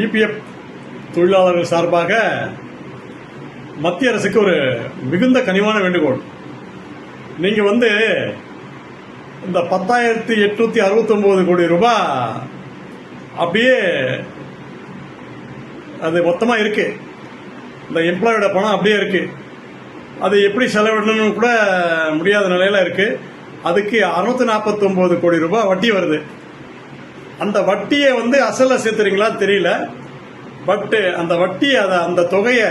EPF தொழிலாளர்கள் சார்பாக மத்திய அரசுக்கு ஒரு மிகுந்த கனிவான வேண்டுகோள். நீங்கள் வந்து இந்த பத்தாயிரத்தி எட்நூற்றி அறுபத்தொம்போது கோடி ரூபாய் அப்படியே அது மொத்தமாக இருக்குது இந்த எம்ப்ளாயோட பணம் அப்படியே இருக்குது அது எப்படி செலவிடணும்னு கூட முடியாத நிலையில் இருக்குது அதுக்கு அறுநூத்தி நாற்பத்தொம்போது கோடி ரூபாய் வட்டி வருது. அந்த வட்டியை வந்து அசல சேர்த்துறீங்களா தெரியல. பட்டு அந்த வட்டி அதை அந்த தொகையை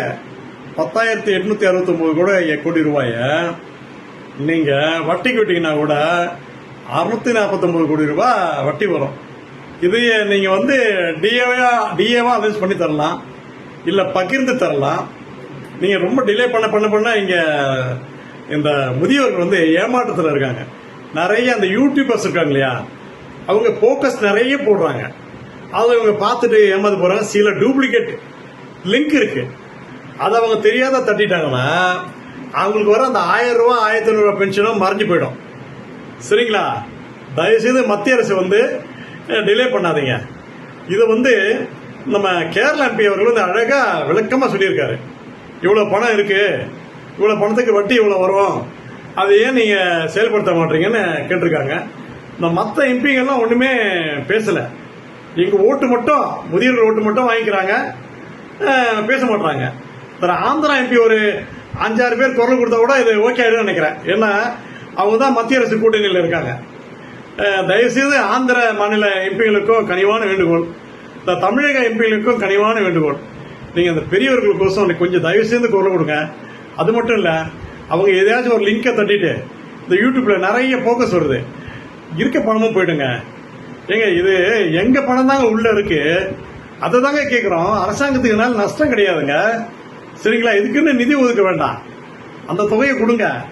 பத்தாயிரத்தி எட்நூத்தி அறுபத்தி கூட கோடி ரூபாய நீங்க வட்டிக்கு விட்டீங்கன்னா கூட அறுநூத்தி நாற்பத்தொன்பது கோடி ரூபாய் வட்டி வரும். இதையே நீங்க வந்து டிஏவா டிஏவா அரேஞ்ச் பண்ணி தரலாம். இல்ல பகிர்ந்து தரலாம். நீங்க ரொம்ப டிலே பண்ண பண்ண பண்ண இங்க இந்த முதியோர்கள் வந்து ஏமாற்றத்தில் இருக்காங்க. நிறைய அந்த யூடியூபர்ஸ் இருக்காங்க இல்லையா? அவங்க போக்கஸ் நிறைய போடுறாங்க. அதை இவங்க பார்த்துட்டு ஏமாந்து போறாங்க. சில டூப்ளிகேட் லிங்க் இருக்கு. அதை அவங்க தெரியாத தட்டிட்டாங்கன்னா அவங்களுக்கு வர அந்த ஆயிரம் ரூபா ஆயிரத்தி ஐநூறு பென்ஷனும் மறைஞ்சு போயிடும். சரிங்களா? தயவுசெய்து மத்திய அரசு வந்து டிலே பண்ணாதீங்க. இதை வந்து நம்ம கேரளா எம்பி அவர்கள் வந்து அழகாக விளக்கமாக சொல்லியிருக்காரு. இவ்வளோ பணம் இருக்கு. இவ்வளோ பணத்துக்கு வட்டி இவ்வளோ வரும்? அதை ஏன் நீங்கள் செயல்படுத்த மாட்டீங்கன்னு கேட்டிருக்காங்க. நான் மற்ற எம்பிங்கெல்லாம் ஒன்றுமே பேசலை. எங்க ஓட்டு மட்டும் முதியோர் ஓட்டு மட்டும் வாங்கிக்கிறாங்க. பேச மாட்டாங்க தர ஆந்திரா எம்பி ஒரு அஞ்சாறு பேர் குரல் கொடுத்தா கூட இது ஓகே ஆயிடும் நினைக்கிறேன். ஏன்னா அவங்க தான் மத்திய அரசு கூட்டணியில் இருக்காங்க. தயவுசெய்து ஆந்திர மாநில எம்பிகளுக்கும் கனிவான வேண்டுகோள். இந்த தமிழக எம்பிகளுக்கும் கனிவான வேண்டுகோள். நீங்கள் அந்த பெரியவர்களுக்கோசம் கொஞ்சம் தயவுசெய்து குரல் கொடுங்க. அது மட்டும் இல்லை அவங்க எதையாச்சும் ஒரு லிங்கை தட்டிட்டு இந்த யூடியூப்பில் நிறைய போக்கஸ் வருது. இருக்க பணமும் போயிடுங்க. ஏங்க இது எங்க பணம் தாங்க உள்ள இருக்கு? அதை தாங்க கேட்குறோம் அரசாங்கத்துக்கு என்னால நஷ்டம் கிடையாதுங்க. சரிங்களா? இதுக்குன்னு நிதி ஒதுக்க வேண்டாம். அந்த தொகையை கொடுங்க.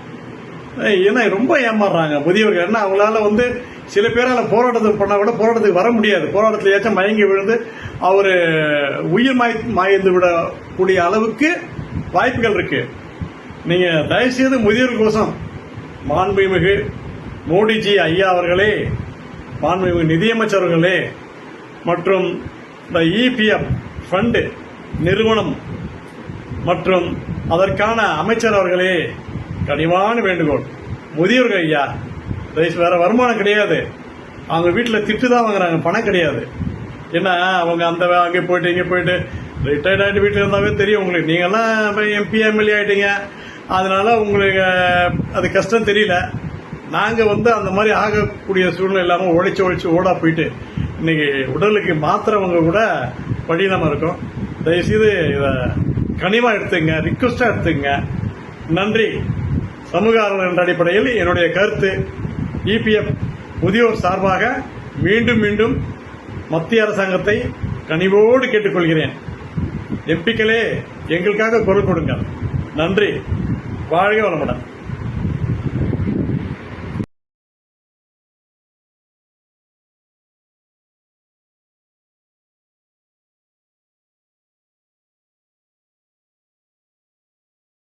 ஏன்னா ரொம்ப ஏமாறுறாங்க. முதியவர்கள் என்ன அவங்களால வந்து சில பேரால் போராட்டத்துக்கு பண்ணால் கூட போராட்டத்துக்கு வர முடியாது. போராட்டத்தில் ஏற்ற மயங்கி விழுந்து அவர் உயிர் மாய் மாய்ந்து விடக்கூடிய அளவுக்கு வாய்ப்புகள் இருக்கு. நீங்கள் தயவுசெய்து முதியோர் கோசம் மாண்புமிகு மோடிஜி ஐயா அவர்களே மாண்புமிகு நிதியமைச்சர்களே மற்றும் இந்த இபிஎஃப் ஃபண்டு நிறுவனம் மற்றும் அதற்கான அமைச்சர் அவர்களே கனிவான வேண்டுகோள். முதியோர்கள் ஐயா தயவு வேற வருமானம் கிடையாது. அவங்க வீட்டில் திட்டு தான் வாங்குறாங்க பணம் கிடையாது. ஏன்னா அவங்க அந்த வே- அங்கே போயிட்டு இங்கே போயிட்டு ரிட்டையர்ட் ஆகிட்டு வீட்டில் இருந்தாவே தெரியும் உங்களுக்கு. நீங்கள்லாம் எம்பி எம்எல்ஏ ஆயிட்டீங்க. அதனால உங்களுக்கு அது கஷ்டம் தெரியல. நாங்கள் வந்து அந்த மாதிரி ஆகக்கூடிய சூழ்நிலை இல்லாமல் உழைச்சி உழைச்சி ஓடா போயிட்டு இன்னைக்கு உடலுக்கு மாத்திரவங்க கூட வழியில்லாமல் இருக்கும். தயவுசெய்து இதை கனிவாக எடுத்துங்க ரிக்வஸ்டாக எடுத்துங்க. நன்றி. சமூக ஆர்வலர் என்ற அடிப்படையில் என்னுடைய கருத்து. இபிஎஃப் முதியோர் சார்பாக மீண்டும் மீண்டும் மத்திய அரசாங்கத்தை கனிவோடு கேட்டுக்கொள்கிறேன். எம்பிக்களே எங்களுக்காக குரல் கொடுங்க நன்றி. வாழ்க வளமுடன்.